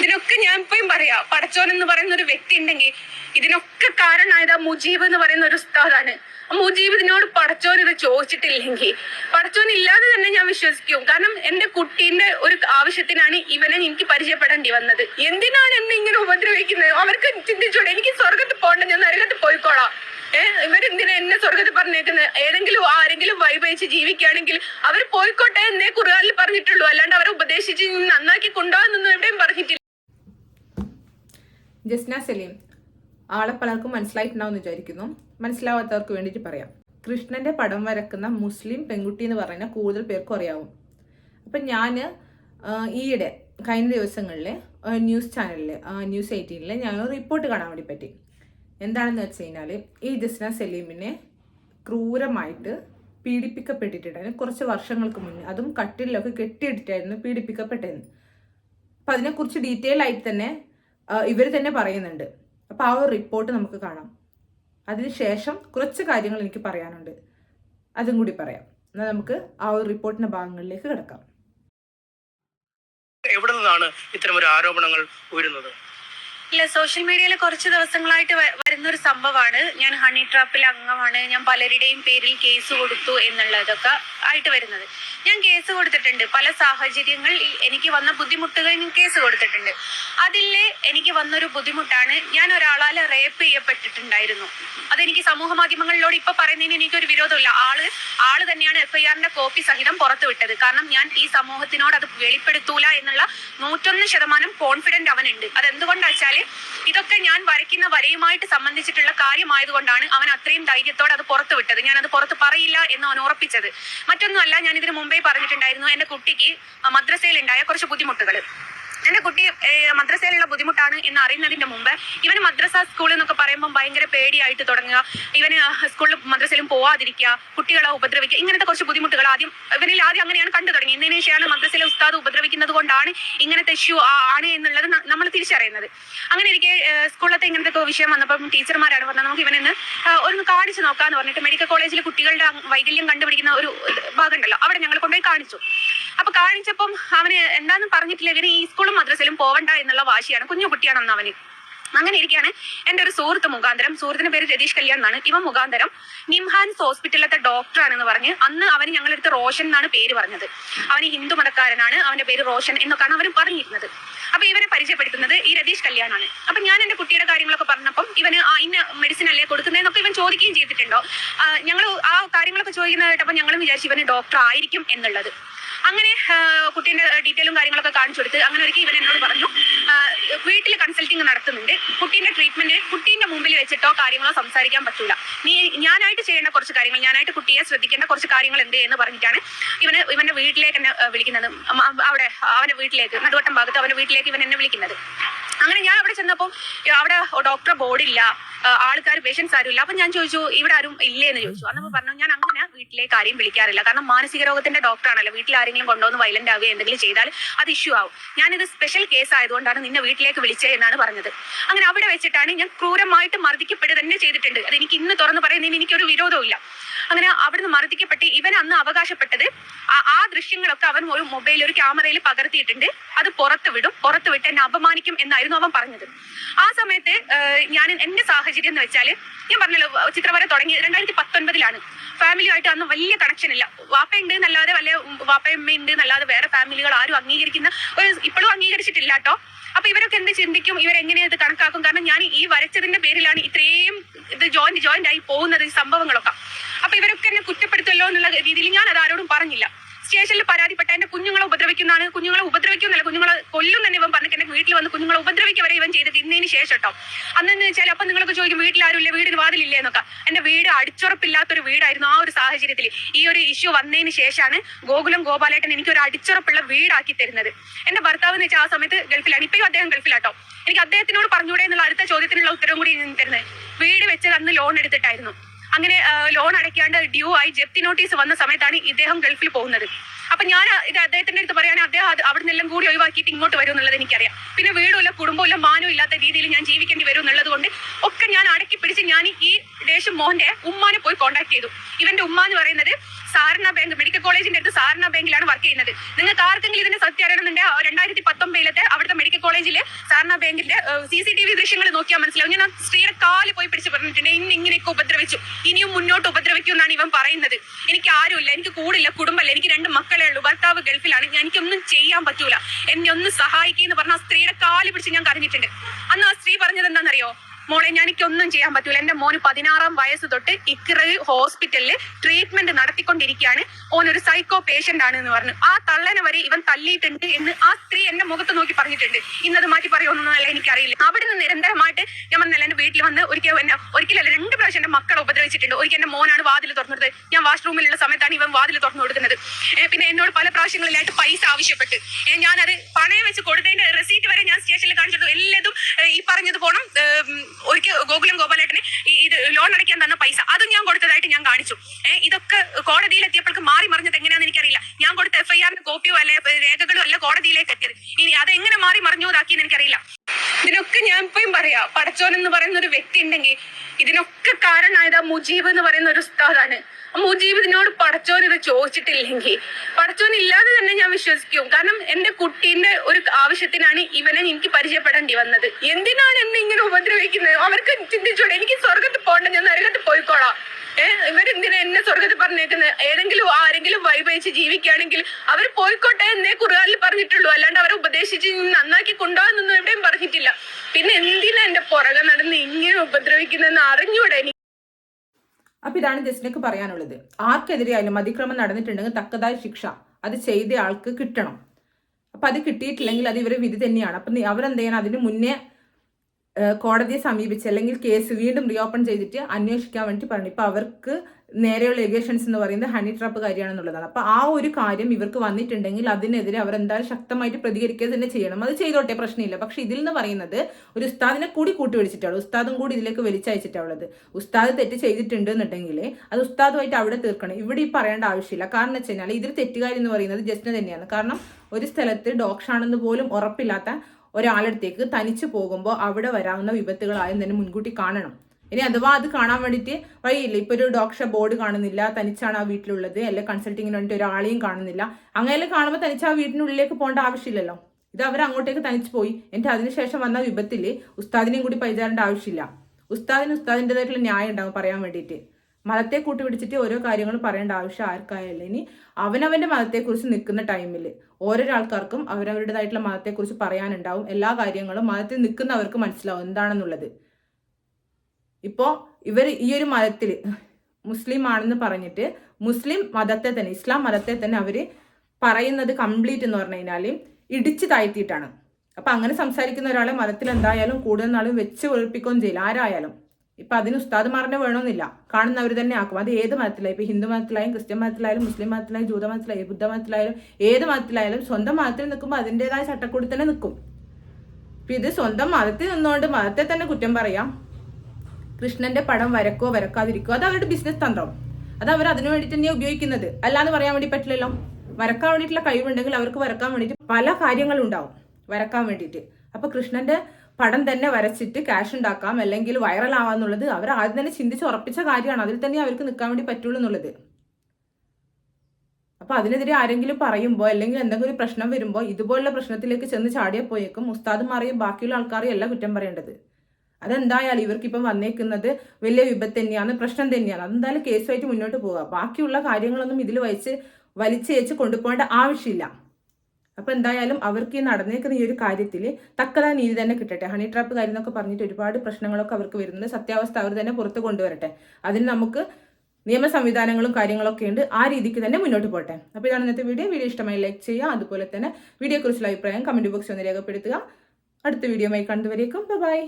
ഇതിനൊക്കെ ഞാൻ ഇപ്പോഴും പറയാം പടച്ചോൻ എന്ന് പറയുന്ന ഒരു വ്യക്തി ഉണ്ടെങ്കിൽ ഇതിനൊക്കെ കാരണമായത് ആ മുജീബ് എന്ന് പറയുന്ന ഒരു ഉസ്താദാണ്. ആ മുജീബ് ഇതിനോട് പടച്ചോൻ ഇത് ചോദിച്ചിട്ടില്ലെങ്കിൽ പടച്ചോൻ ഇല്ലാതെ തന്നെ ഞാൻ വിശ്വസിക്കും. കാരണം എന്റെ കുട്ടീന്റെ ഒരു ആവശ്യത്തിനാണ് ഇവനെ എനിക്ക് പരിചയപ്പെടേണ്ടി വന്നത്. എന്തിനാണ് എന്നെ ഇങ്ങനെ ഉപദ്രവിക്കുന്നത്? അവർക്ക് ചിന്തിച്ചോടെ എനിക്ക് സ്വർഗത്ത് പോകണ്ട ഞാൻ നരകത്ത് പോയിക്കോളാം. ഏഹ് ഇവരെന്തിനാ എന്നെ സ്വർഗത്തിൽ പറഞ്ഞേക്കുന്നത് ഏതെങ്കിലും ആരെങ്കിലും വൈവയിച്ച് ജീവിക്കുകയാണെങ്കിൽ അവർ പോയിക്കോട്ടെ എന്നേ കുറുകാലിൽ പറഞ്ഞിട്ടുള്ളൂ. അല്ലാണ്ട് അവരെ ഉപദേശിച്ച് നന്നാക്കി കൊണ്ടുപോകാന്നൊന്നും എവിടെയും പറഞ്ഞിട്ടില്ല. ജസ്ന സലീം ആളെ പലർക്കും മനസ്സിലായിട്ടുണ്ടാവും വിചാരിക്കുന്നു. മനസ്സിലാവാത്തവർക്ക് വേണ്ടിയിട്ട് പറയാം. കൃഷ്ണന്റെ പടം വരക്കുന്ന മുസ്ലിം പെൺകുട്ടി എന്ന് പറയുന്ന കൂടുതൽ പേർക്കും അറിയാവും. അപ്പം ഞാൻ ഈയിടെ കഴിഞ്ഞ ദിവസങ്ങളിൽ ന്യൂസ് ചാനലിൽ ന്യൂസ് എയ്റ്റീനിൽ ഞാൻ റിപ്പോർട്ട് കാണാൻ വേണ്ടി പറ്റി. എന്താണെന്ന് വെച്ച് കഴിഞ്ഞാൽ ഈ ജസ്ന സലീമിനെ ക്രൂരമായിട്ട് പീഡിപ്പിക്കപ്പെട്ടിട്ടുണ്ടായിരുന്നു കുറച്ച് വർഷങ്ങൾക്ക് മുന്നേ. അതും കട്ടിലൊക്കെ കെട്ടിയിട്ടിട്ടായിരുന്നു പീഡിപ്പിക്കപ്പെട്ടതെന്ന് അപ്പം അതിനെക്കുറിച്ച് ഡീറ്റെയിൽ ആയിട്ട് തന്നെ ഇവർ തന്നെ പറയുന്നുണ്ട്. അപ്പോൾ ആ ഒരു റിപ്പോർട്ട് നമുക്ക് കാണാം. അതിനുശേഷം കുറച്ച് കാര്യങ്ങൾ എനിക്ക് പറയാനുണ്ട്. അതും കൂടി പറയാം. എന്നാൽ നമുക്ക് ആ ഒരു റിപ്പോർട്ടിന്റെ ഭാഗങ്ങളിലേക്ക് കിടക്കാം. എവിടെ നിന്നാണ് ഇത്തരം ഒരു ആരോപണങ്ങൾ ഉയരുന്നത്? ഇല്ല സോഷ്യൽ മീഡിയയിൽ കുറച്ച് ദിവസങ്ങളായിട്ട് വരുന്ന ഒരു സംഭവമാണ് ഞാൻ ഹണി ട്രാപ്പിൽ അംഗമാണ്. ഞാൻ പലരുടെയും പേരിൽ കേസ് കൊടുത്തു എന്നുള്ളതൊക്കെ ആയിട്ട് വരുന്നത്. ഞാൻ കേസ് കൊടുത്തിട്ടുണ്ട്. പല സാഹചര്യങ്ങൾ എനിക്ക് വന്ന ബുദ്ധിമുട്ടുകൾ ഞാൻ കേസ് കൊടുത്തിട്ടുണ്ട്. അതിൽ എനിക്ക് വന്നൊരു ബുദ്ധിമുട്ടാണ്. ഞാൻ ഒരാളാൽ റേപ്പ് ചെയ്യപ്പെട്ടിട്ടുണ്ടായിരുന്നു. അതെനിക്ക് സമൂഹ മാധ്യമങ്ങളിലൂടെ ഇപ്പൊ പറയുന്നതിന് എനിക്കൊരു വിരോധമില്ല. ആൾ ആൾ തന്നെയാണ് എഫ്ഐആറിന്റെ കോപ്പി സഹിതം പുറത്തു വിട്ടത്. കാരണം ഞാൻ ഈ സമൂഹത്തിനോട് അത് വെളിപ്പെടുത്തൂല എന്നുള്ള നൂറ്റൊന്ന് ശതമാനം കോൺഫിഡന്റ് അവനുണ്ട്. അതെന്തുകൊണ്ടാ ഇതൊക്കെ ഞാൻ വരയ്ക്കുന്ന വരയുമായിട്ട് സംബന്ധിച്ചിട്ടുള്ള കാര്യമായതുകൊണ്ടാണ് അവൻ അത്രയും ധൈര്യത്തോടെ അത് പുറത്തു വിട്ടത്. ഞാൻ അത് പുറത്ത് പറയില്ല എന്ന് അവൻ ഉറപ്പിച്ചത്. മറ്റൊന്നുമല്ല ഞാൻ ഇതിനു മുമ്പേ പറഞ്ഞിട്ടുണ്ടായിരുന്നു എന്റെ കുട്ടിക്ക് മദ്രസയിൽ ഉണ്ടായ കുറച്ച് ബുദ്ധിമുട്ടുകൾ എന്റെ കുട്ടി മദ്രസയിലുള്ള ബുദ്ധിമുട്ടാണ് എന്ന് അറിയുന്നതിന്റെ മുമ്പ് ഇവന് മദ്രസ സ്കൂൾ എന്നൊക്കെ പറയുമ്പോൾ ഭയങ്കര പേടിയായിട്ട് തുടങ്ങുക. ഇവന് സ്കൂളിൽ മദ്രസയിലും പോവാതിരിക്കുക കുട്ടികളെ ഉപദ്രവിക്കുക ഇങ്ങനത്തെ കുറച്ച് ബുദ്ധിമുട്ടുകൾ ആദ്യം ഇവനിൽ ആദ്യം അങ്ങനെയാണ് കണ്ടു തുടങ്ങി. എന്നതിന് ശേഷമാണ് മദ്രസയിലെ ഉസ്താദ് ഉപദ്രവിക്കുന്നത് കൊണ്ടാണ് ഇങ്ങനത്തെ ഇഷ്യൂ ആണ് എന്നുള്ളത് നമ്മൾ തിരിച്ചറിയുന്നത്. അങ്ങനെ ഇരിക്കെ സ്കൂളിലത്തെ ഇങ്ങനത്തെ വിഷയം വന്നപ്പോൾ ടീച്ചർമാരാണ് പറഞ്ഞത് നമുക്ക് ഇവനെന്ന് ഒന്ന് കാണിച്ചു നോക്കാന്ന് പറഞ്ഞിട്ട് മെഡിക്കൽ കോളേജിൽ കുട്ടികളുടെ വൈകല്യം കണ്ടുപിടിക്കുന്ന ഒരു ഭാഗമുണ്ടല്ലോ അവിടെ ഞങ്ങൾ കൊണ്ടുപോയി കാണിച്ചു. അപ്പൊ കാണിച്ചപ്പം അവന് എന്താന്ന് പറഞ്ഞിട്ടില്ല. ഇവന് ഈ സ്കൂളും മദ്രസയിലും പോവണ്ട എന്നുള്ള വാശിയാണ്. കുഞ്ഞു കുട്ടിയാണെന്ന് അവന്. അങ്ങനെ ഇരിക്കുകയാണ് എന്റെ ഒരു സുഹൃത്ത് മുഖാന്തരം. സുഹൃത്തിന്റെ പേര് രതീഷ് കല്യാൺ എന്നാണ്. ഇവ മുഖാന്തരം നിംഹാൻസ് ഹോസ്പിറ്റലിലത്തെ ഡോക്ടറാണെന്ന് പറഞ്ഞ് അന്ന് അവന് ഞങ്ങളെടുത്ത് റോഷൻ എന്നാണ് പേര് പറഞ്ഞത്. അവന് ഹിന്ദു മതക്കാരനാണ്. അവന്റെ പേര് റോഷൻ എന്നൊക്കെയാണ് അവർ പറഞ്ഞിരുന്നത്. അപ്പൊ ഇവനെ പരിചയപ്പെടുത്തുന്നത് ഈ രതീഷ് കല്യാണാണ് അപ്പൊ ഞാൻ എന്റെ കുട്ടിയുടെ കാര്യങ്ങളൊക്കെ പറഞ്ഞപ്പം ഇവന് ഇന്ന മെഡിസിൻ അല്ലേ കൊടുക്കുന്നതെന്നൊക്കെ ഇവൻ ചോദിക്കുകയും ചെയ്തിട്ടുണ്ടോ? ഞങ്ങൾ ആ കാര്യങ്ങളൊക്കെ ചോദിക്കുന്നത് കേട്ടപ്പോൾ ഞങ്ങളും വിചാരിച്ചു ഇവന് ഡോക്ടർ ആയിരിക്കും എന്നുള്ളത്. അങ്ങനെ കുട്ടീന്റെ ഡീറ്റെയിലും കാര്യങ്ങളൊക്കെ കാണിച്ചു കൊടുത്ത് അങ്ങനെ ഒരിക്കൽ ഇവൻ എന്നോട് പറഞ്ഞു. വീട്ടിൽ കൺസൾട്ടിങ് നടത്തുന്നുണ്ട്. കുട്ടീന്റെ ട്രീറ്റ്മെന്റ് കുട്ടീന്റെ മുമ്പിൽ വെച്ചിട്ടോ കാര്യങ്ങളോ സംസാരിക്കാൻ പറ്റില്ല നീ ഞാനായിട്ട് ചെയ്യേണ്ട കുറച്ച് കാര്യങ്ങൾ ഞാനായിട്ട് കുട്ടിയെ ശ്രദ്ധിക്കേണ്ട കുറച്ച് കാര്യങ്ങൾ എന്ത് എന്ന് പറഞ്ഞിട്ടാണ് ഇവന് ഇവന്റെ വീട്ടിലേക്ക് എന്നെ വിളിക്കുന്നത്. അവിടെ അവന്റെ വീട്ടിലേക്ക് നടുവട്ടം ഭാഗത്ത് അവന്റെ വീട്ടിലേക്ക് ഇവൻ എന്നെ വിളിക്കുന്നത്. അങ്ങനെ ഞാൻ അവിടെ ചെന്നപ്പോൾ അവിടെ ഡോക്ടറെ ബോർഡില്ല ആൾക്കാർ പേഷ്യൻസ് ആരും ഇല്ല. അപ്പൊ ഞാൻ ചോദിച്ചു ഇവിടെ ആരും ഇല്ലേ എന്ന് ചോദിച്ചു. അന്നപ്പോ പറഞ്ഞു ഞാൻ അങ്ങനെ വീട്ടിലേക്ക് ആരെയും വിളിക്കാറില്ല. കാരണം മാനസിക രോഗത്തിന്റെ ഡോക്ടറാണല്ലോ വീട്ടിൽ ആരെങ്കിലും കൊണ്ടുവന്ന് വയലന്റ് ആവുകയോ എന്തെങ്കിലും ചെയ്താൽ അത് ഇഷ്യൂ ആവും. ഞാനിത് സ്പെഷ്യൽ കേസ് ആയതുകൊണ്ടാണ് നിന്നെ വീട്ടിലേക്ക് വിളിച്ചത് എന്നാണ് പറഞ്ഞത്. അങ്ങനെ അവിടെ വെച്ചിട്ടാണ് ഞാൻ ക്രൂരമായിട്ട് മർദ്ദിക്കപ്പെടുക തന്നെ ചെയ്തിട്ടുണ്ട്. അത് എനിക്ക് ഇന്ന് തുറന്ന് പറയുന്നതിന് എനിക്കൊരു വിരോധവും അങ്ങനെ അവിടുന്ന് മർദ്ദിക്കപ്പെട്ട് ഇവൻ അന്ന് അവകാശപ്പെട്ടത് ആ- ദൃശ്യങ്ങളൊക്കെ അവൻ ഒരു മൊബൈൽ ഒരു ക്യാമറയിൽ പകർത്തിയിട്ടുണ്ട്. അത് പുറത്ത് വിടും. പുറത്ത് വിട്ട് എന്നെ അപമാനിക്കും എന്നായിരുന്നു അവൻ പറഞ്ഞത്. ആ സമയത്ത് ഞാൻ എന്റെ സാഹചര്യം എന്ന് വെച്ചാൽ ഞാൻ പറഞ്ഞല്ലോ ചിത്രവര തുടങ്ങി. രണ്ടായിരത്തി പത്തൊൻപതിലാണ് ഫാമിലിയുമായിട്ട് അന്ന് വലിയ കണക്ഷൻ ഇല്ല. വാപ്പയുണ്ട് എന്നല്ലാതെ വല്ല വാപ്പയമ്മയുണ്ട് എന്നല്ലാതെ വേറെ ഫാമിലികൾ ആരും അംഗീകരിക്കുന്ന ഒരു ഇപ്പോഴും അംഗീകരിച്ചിട്ടില്ല കേട്ടോ. അപ്പൊ ഇവരൊക്കെ എന്ത് ചിന്തിക്കും? ഇവരെങ്ങനെ ഇത് കണക്കാക്കും? കാരണം ഞാൻ ഈ വരച്ചതിന്റെ പേരിലാണ് ഇത്രയും ഇത് ജോയിന്റ് ജോയിന്റ് ആയി പോകുന്നത് ഈ സംഭവങ്ങളൊക്കെ. അപ്പൊ ഇവരൊക്കെ എന്നെ കുറ്റപ്പെടുത്തല്ലോ എന്നുള്ള രീതിയിൽ ഞാൻ അത് ആരോടും പറഞ്ഞില്ല. സ്റ്റേഷനിൽ പരാതിപ്പെട്ട എന്റെ കുഞ്ഞുങ്ങളെ ഉപദ്രവിക്കുന്നതാണ്. കുഞ്ഞുങ്ങളെ ഉപദ്രവിക്കുന്നില്ല കുഞ്ഞുങ്ങളെ കൊല്ലും തന്നെ ഇവൻ പറഞ്ഞിട്ട് എന്റെ വീട്ടിൽ വന്ന് കുഞ്ഞുങ്ങളെ ഉപദ്രവിക്കുക വരെ ഇവൻ ചെയ്തിട്ട് ഇന്നതിന് ശേഷം കേട്ടോ. അന്നെന്ന് വെച്ചാൽ അപ്പൊ നിങ്ങൾക്ക് ചോദിക്കും വീട്ടിൽ വീടിന് വാതിലില്ലേ എന്നൊക്കെ. എന്റെ വീട് അടിച്ചുറപ്പില്ലാത്തൊരു വീടായിരുന്നു ആ ഒരു സാഹചര്യത്തിൽ. ഈ ഒരു ഇഷ്യൂ വന്നതിന് ശേഷമാണ് ഗോകുലം ഗോപാലേട്ടൻ എനിക്ക് ഒരു അടിച്ചുറപ്പുള്ള വീടാക്കി തരുന്നത്. എന്റെ ഭർത്താവ് എന്ന് വെച്ചാൽ ആ സമയത്ത് ഗൾഫിലാണ്. ഇപ്പോഴും അദ്ദേഹം ഗൾഫിലാട്ടോ. എനിക്ക് അദ്ദേഹത്തിനോട് പറഞ്ഞൂടെ എന്നുള്ള അടുത്ത ചോദ്യത്തിനുള്ള ഉത്തരവും കൂടി തരുന്നത്. വീട് വെച്ചത് അന്ന് ലോൺ എടുത്തിട്ടായിരുന്നു. അങ്ങനെ ലോൺ അടയ്ക്കാണ്ട് ഡ്യൂ ആയി ജപ്തി നോട്ടീസ് വന്ന സമയത്താണ് ഇദ്ദേഹം ഗൾഫിൽ പോകുന്നത്. അപ്പൊ ഞാൻ ഇത് അദ്ദേഹത്തിന്റെ അടുത്ത് പറയാൻ അദ്ദേഹം അവിടെ നിന്നെല്ലാം കൂടി ഒഴിവാക്കിയിട്ട് ഇങ്ങോട്ട് വരും എന്നുള്ളത് എനിക്കറിയാം. പിന്നെ വീടുമില്ല കുടുംബമില്ല മാനവും ഇല്ലാത്ത രീതിയിൽ ഞാൻ ജീവിക്കേണ്ടി വരും എന്നുള്ളത് കൊണ്ട് ഒക്കെ ഞാൻ അടക്കി പിടിച്ച് ഞാൻ ഈ ദേശം മോഹന്റെ ഉമ്മാനെ പോയി കോൺടാക്ട് ചെയ്തു. ഇവന്റെ ഉമ്മ എന്ന് പറയുന്നത് സാരണ ബാങ്ക് മെഡിക്കൽ കോളേജിന്റെ അടുത്ത് സാരണ ബാങ്കിലാണ് വർക്ക് ചെയ്യുന്നത്. നിങ്ങൾക്ക് ആർക്കെങ്കിലും ഇതിന്റെ സത്യം അറിയണമെന്നുണ്ടെങ്കിൽ രണ്ടായിരത്തി പത്തൊമ്പതിലത്തെ അവിടുത്തെ മെഡിക്കൽ സാറിന് സാറിന ബാങ്കിന്റെ സി സി ടി വി ദൃശ്യങ്ങൾ നോക്കിയാൽ മനസ്സിലാവും. ഞാൻ ആ സ്ത്രീയുടെ കാൽ പോയി പിടിച്ച് പറഞ്ഞിട്ടുണ്ട് ഇന്ന് ഇങ്ങനെയൊക്കെ ഉപദ്രവിച്ചു. ഇനിയും മുന്നോട്ട് ഉപദ്രവിക്കും എന്നാണ് ഇവൻ പറയുന്നത്. എനിക്ക് ആരുമില്ല എനിക്ക് കൂടില്ല കുടുംബമല്ല എനിക്ക് രണ്ട് മക്കളേ ഉള്ളൂ ഭർത്താവ് ഗൾഫിലാണ് എനിക്കൊന്നും ചെയ്യാൻ പറ്റൂല. എന്നെ ഒന്ന് സഹായിക്കുക എന്ന് പറഞ്ഞ ആ സ്ത്രീയുടെ കാൽ പിടിച്ച് ഞാൻ കരഞ്ഞിട്ടുണ്ട്. അന്ന് ആ സ്ത്രീ പറഞ്ഞത് എന്താണെന്നറിയോ? മോളെ ഞാൻ എനിക്കൊന്നും ചെയ്യാൻ പറ്റൂല. എന്റെ മോന് പതിനാറാം വയസ്സ് തൊട്ട് ഇക്ര ഹോസ്പിറ്റലിൽ ട്രീറ്റ്മെന്റ് നടത്തിക്കൊണ്ടിരിക്കുകയാണ്. ഓനൊരു സൈക്കോ പേഷ്യന്റ് ആണ് എന്ന് പറഞ്ഞു. ആ തള്ളനെ വരെ ഇവൻ തല്ലിയിട്ടുണ്ട് എന്ന് ആ സ്ത്രീ എന്റെ മുഖത്ത് നോക്കി പറഞ്ഞിട്ടുണ്ട്. ഇന്നത് മാറ്റി പറയുമെന്നല്ല എനിക്കറിയില്ല. അവിടെ നിന്ന് നിരന്തരമായിട്ട് ഞാൻ വന്നല്ല എന്റെ വീട്ടിൽ വന്ന് ഒരിക്കൽ എന്നെ ഒരിക്കലല്ല രണ്ട് പ്രാവശ്യം എന്റെ മക്കളെ ഉപദ്രവിച്ചിട്ടുണ്ട്. ഒരിക്കൽ എന്റെ മോനാണ് വാതിൽ തുറന്നത്. ഞാൻ വാഷ്റൂമിലുള്ള സമയത്താണ് ഇവൻ വാതിൽ തുറന്നു കൊടുക്കുന്നത്. പിന്നെ എന്നോട് പല പ്രാവശ്യങ്ങളിലായിട്ട് പൈസ ആവശ്യപ്പെട്ട്. ഞാനത് പണയം വെച്ച് കൊടുത്തതിന്റെ റെസീറ്റ് വരെ ഞാൻ സ്റ്റേഷനിൽ കാണിച്ചിട്ടു എല്ലാതും ഈ പറഞ്ഞത് പോണം. ഒരിക്കൽ ഗോകുലം ഗോപാലേട്ടന് ലോൺ അടയ്ക്കാൻ തന്ന പൈസ. അതും ഞാൻ കൊടുത്തതായിട്ട് ഞാൻ കാണിച്ചു. ഏഹ് ഇതൊക്കെ കോടതിയിൽ എത്തിയപ്പോഴേക്ക് മാറി മറിഞ്ഞത് എങ്ങനെയാണെന്ന് എനിക്കറിയില്ല. ഞാൻ കൊടുത്ത എഫ്ഐആറിന്റെ കോപ്പിയോ അല്ലെ രേഖകളോ അല്ല കോടതിയിലേക്ക് എത്തിയത്. ഇനി അത് എങ്ങനെ മാറി മറിഞ്ഞതാക്കിയെന്ന് എനിക്കറിയില്ല. ഇതിനൊക്കെ ഞാൻ ഇപ്പോഴും പറയാ പടച്ചോൻ എന്ന് പറയുന്ന ഒരു വ്യക്തി ഉണ്ടെങ്കിൽ ഇതിനൊക്കെ കാരണമായത് ആ മുജീബ് എന്ന് പറയുന്ന ഒരു ഉസ്താദാണ്. മുജീബ് ഇതിനോട് പടച്ചോൻ ഇത് ചോദിച്ചിട്ടില്ലെങ്കിൽ പടച്ചോൻ ഇല്ലാതെ തന്നെ ഞാൻ വിശ്വസിക്കും. കാരണം എന്റെ കുട്ടീന്റെ ഒരു ആവശ്യത്തിനാണ് ഇവനെ എനിക്ക് പരിചയപ്പെടേണ്ടി വന്നത്. എന്തിനാണ് എന്നെ ഇങ്ങനെ ഉപദ്രവിക്കുന്നത്? അവർക്ക് ചിന്തിച്ചോടെ എനിക്ക് സ്വർഗത്ത് പോകണ്ട ഞാൻ നരകത്ത് പോയിക്കോളാം. ഇവരെന്തിനാ എന്നെ സ്വർഗത്തിൽ പറഞ്ഞേക്കുന്നത് ഏതെങ്കിലും ആരെങ്കിലും വൈവഹിച്ച് ജീവിക്കുകയാണെങ്കിൽ അവർ പോയിക്കോട്ടെ എന്നേ കുറുകാലിൽ പറഞ്ഞിട്ടുള്ളൂ. അല്ലാണ്ട് അവരെ ഉപദേശിച്ച് നന്നാക്കി കൊണ്ടുപോകുന്നൊന്നും എവിടെയും പറഞ്ഞിട്ടില്ല. പിന്നെ എന്തിനാ എന്റെ പുറകെ നടന്ന് ഇങ്ങനെ ഉപദ്രവിക്കുന്നതെന്ന് അറിഞ്ഞൂടെ എനിക്ക് അപ്പൊ ഇതാണ് ജസ്റ്റിനക്ക് പറയാനുള്ളത്. ആർക്കെതിരെയായാലും അതിക്രമം നടന്നിട്ടുണ്ടെങ്കിൽ തക്കതായ ശിക്ഷ അത് ചെയ്ത ആൾക്ക് കിട്ടണം. അപ്പൊ അത് കിട്ടിയിട്ടില്ലെങ്കിൽ അത് ഇവരെ വിധി തന്നെയാണ്. അപ്പൊ അവരെന്ത് ചെയ്യണം? അതിന് മുന്നേ കോടതിയെ സമീപിച്ച് അല്ലെങ്കിൽ കേസ് വീണ്ടും റീഓപ്പൺ ചെയ്തിട്ട് അന്വേഷിക്കാൻ വേണ്ടി പറഞ്ഞു. ഇപ്പൊ അവർക്ക് നേരെയുള്ള എഗേഷൻസ് എന്ന് പറയുന്നത് ഹണി ട്രാപ്പ് കാര്യമാണെന്നുള്ളതാണ്. അപ്പൊ ആ ഒരു കാര്യം ഇവർക്ക് വന്നിട്ടുണ്ടെങ്കിൽ അതിനെതിരെ അവർ എന്തായാലും ശക്തമായിട്ട് പ്രതികരിക്കുക തന്നെ ചെയ്യണം. അത് ചെയ്തോട്ടെ പ്രശ്നമില്ല. പക്ഷെ ഇതിൽ നിന്ന് പറയുന്നത് ഒരു ഉസ്താദിനെ കൂടി കൂട്ടിപിടിച്ചിട്ടാണ്. ഉസ്താദും കൂടി ഇതിലേക്ക് വലിച്ചയച്ചിട്ടുള്ളത് ഉസ്താദ് തെറ്റ് ചെയ്തിട്ടുണ്ട് എന്നുണ്ടെങ്കിൽ അത് ഉസ്താദുമായിട്ട് അവിടെ തീർക്കണം. ഇവിടെ ഈ പറയേണ്ട ആവശ്യമില്ല. കാരണം വെച്ച് കഴിഞ്ഞാൽ ഇതിൽ തെറ്റുകാരി എന്ന് പറയുന്നത് ജസ്റ്റിന് തന്നെയാണ്. കാരണം ഒരു സ്ഥലത്ത് ഡോക്ഷാണെന്ന് പോലും ഉറപ്പില്ലാത്ത ഒരാളടുത്തേക്ക് തനിച്ച് പോകുമ്പോൾ അവിടെ വരാവുന്ന വിപത്തുകളായും തന്നെ മുൻകൂട്ടി കാണണം. ഇനി അഥവാ അത് കാണാൻ വേണ്ടിയിട്ട് വഴിയില്ല. ഇപ്പൊ ഒരു ഡോക്ടറെ ബോർഡ് കാണുന്നില്ല തനിച്ചാണ് ആ വീട്ടിലുള്ളത് അല്ലെ കൺസൾട്ടിങ്ങിന് വേണ്ടി ഒരാളെയും കാണുന്നില്ല. അങ്ങനെ കാണുമ്പോൾ തനിച്ച് ആ വീട്ടിനുള്ളിലേക്ക് പോകേണ്ട ആവശ്യമില്ലല്ലോ. ഇത് അവർ അങ്ങോട്ടേക്ക് തനിച്ചു പോയി. എന്നിട്ട് അതിനുശേഷം വന്ന വിപത്തിൽ ഉസ്താദിനെയും കൂടി പരിചാരേണ്ട ആവശ്യമില്ല. ഉസ്താദിന് ഉസ്താദിന്റെതായിട്ടുള്ള ന്യായം ഉണ്ടാവും പറയാൻ വേണ്ടിയിട്ട്. മതത്തെ കൂട്ടുപിടിച്ചിട്ട് ഓരോ കാര്യങ്ങളും പറയേണ്ട ആവശ്യം ആർക്കായാലും ഇനി അവനവന്റെ മതത്തെക്കുറിച്ച് നിൽക്കുന്ന ടൈമിൽ ഓരോരോ ആൾക്കാർക്കും അവരവരുടേതായിട്ടുള്ള മതത്തെക്കുറിച്ച് പറയാനുണ്ടാവും. എല്ലാ കാര്യങ്ങളും മതത്തിൽ നിൽക്കുന്നവർക്ക് മനസ്സിലാവും എന്താണെന്നുള്ളത്. ഇപ്പോൾ ഇവർ ഈ ഒരു മതത്തിൽ മുസ്ലിം ആണെന്ന് പറഞ്ഞിട്ട് മുസ്ലിം മതത്തെ തന്നെ ഇസ്ലാം മതത്തെ തന്നെ അവർ പറയുന്നത് കംപ്ലീറ്റ് എന്ന് പറഞ്ഞു കഴിഞ്ഞാൽ ഇടിച്ചു താഴ്ത്തിയിട്ടാണ്. അപ്പം അങ്ങനെ സംസാരിക്കുന്ന ഒരാളെ മതത്തിൽ എന്തായാലും കൂടുതൽ നാളും വെച്ച് ഒഴിപ്പിക്കുകയും ചെയ്യില്ല. ആരായാലും. ഇപ്പൊ അതിന് ഉസ്താദ്മാറിനെ വേണമെന്നില്ല കാണുന്നവർ തന്നെ ആക്കും. അത് ഏത് മതത്തിലായി ഇപ്പൊ ഹിന്ദു മതത്തിലായാലും ക്രിസ്ത്യൻ മതത്തിലായാലും മുസ്ലിം മതത്തിലായാലും ജൂത മതത്തിലായാലും ബുദ്ധ മതത്തിലായാലും ഏത് മതത്തിലായാലും സ്വന്തം മതത്തിൽ നിൽക്കുമ്പോൾ അതിന്റെതായ ചട്ടക്കൂടി തന്നെ നിൽക്കും. ഇപ്പൊ ഇത് സ്വന്തം മതത്തിൽ നിന്നുകൊണ്ട് മതത്തെ തന്നെ കുറ്റം പറയാം. കൃഷ്ണന്റെ പടം വരക്കോ വരക്കാതിരിക്കോ അത് അവരുടെ ബിസിനസ് തന്ത്രം. അത് അവർ അതിനു വേണ്ടി തന്നെയാണ് ഉപയോഗിക്കുന്നത്. അല്ലാന്ന് പറയാൻ വേണ്ടി പറ്റില്ലല്ലോ. വരക്കാൻ വേണ്ടിയിട്ടുള്ള കഴിവുണ്ടെങ്കിൽ അവർക്ക് വരക്കാൻ വേണ്ടിയിട്ട് പല കാര്യങ്ങളുണ്ടാവും. വരക്കാൻ വേണ്ടിയിട്ട്. അപ്പൊ കൃഷ്ണന്റെ പടം തന്നെ വരച്ചിട്ട് ക്യാഷ് ഉണ്ടാക്കാം അല്ലെങ്കിൽ വൈറൽ ആവാന്നുള്ളത് അവർ ആദ്യം തന്നെ ചിന്തിച്ച് ഉറപ്പിച്ച കാര്യമാണ്. അതിൽ തന്നെ അവർക്ക് നിൽക്കാൻ വേണ്ടി പറ്റുള്ളൂ എന്നുള്ളത്. അപ്പൊ അതിനെതിരെ ആരെങ്കിലും പറയുമ്പോൾ അല്ലെങ്കിൽ എന്തെങ്കിലും പ്രശ്നം വരുമ്പോൾ ഇതുപോലുള്ള പ്രശ്നത്തിലേക്ക് ചെന്ന് ചാടിയപ്പോയേക്കും ഉസ്താദുമാരെയും ബാക്കിയുള്ള ആൾക്കാരെയും അല്ല കുറ്റം പറയേണ്ടത്. അതെന്തായാലും ഇവർക്കിപ്പം വന്നേക്കുന്നത് വലിയ വിപത്ത് തന്നെയാണ് പ്രശ്നം തന്നെയാണ്. അതെന്തായാലും കേസുമായിട്ട് മുന്നോട്ട് പോവുക. ബാക്കിയുള്ള കാര്യങ്ങളൊന്നും ഇതിൽ വഹിച്ച് വലിച്ചേച്ച് കൊണ്ടുപോകേണ്ട ആവശ്യമില്ല. അപ്പൊ എന്തായാലും അവർക്ക് ഈ നടന്നേക്കുന്ന ഈ ഒരു കാര്യത്തിൽ തക്കതായ നീതി തന്നെ കിട്ടട്ടെ. ഹണി ട്രാപ്പ് കാര്യം എന്നൊക്കെ പറഞ്ഞിട്ട് ഒരുപാട് പ്രശ്നങ്ങളൊക്കെ അവർക്ക് വരുന്നുണ്ട്. സത്യാവസ്ഥ അവർ തന്നെ പുറത്ത് കൊണ്ടുവരട്ടെ. അതിന് നമുക്ക് നിയമ സംവിധാനങ്ങളും കാര്യങ്ങളൊക്കെ ഉണ്ട്. ആ രീതിക്ക് തന്നെ മുന്നോട്ട് പോട്ടെ. അപ്പോൾ ഇതാണ് ഇന്നത്തെ വീഡിയോ. വീഡിയോ ഇഷ്ടമായി ലൈക്ക് ചെയ്യുക. അതുപോലെ തന്നെ വീഡിയോയെക്കുറിച്ചുള്ള അഭിപ്രായം കമന്റ് ബോക്സിൽ ഒന്ന് രേഖപ്പെടുത്തുക. അടുത്ത വീഡിയോയുമായി കണ്ടുവരേക്കും. ബൈ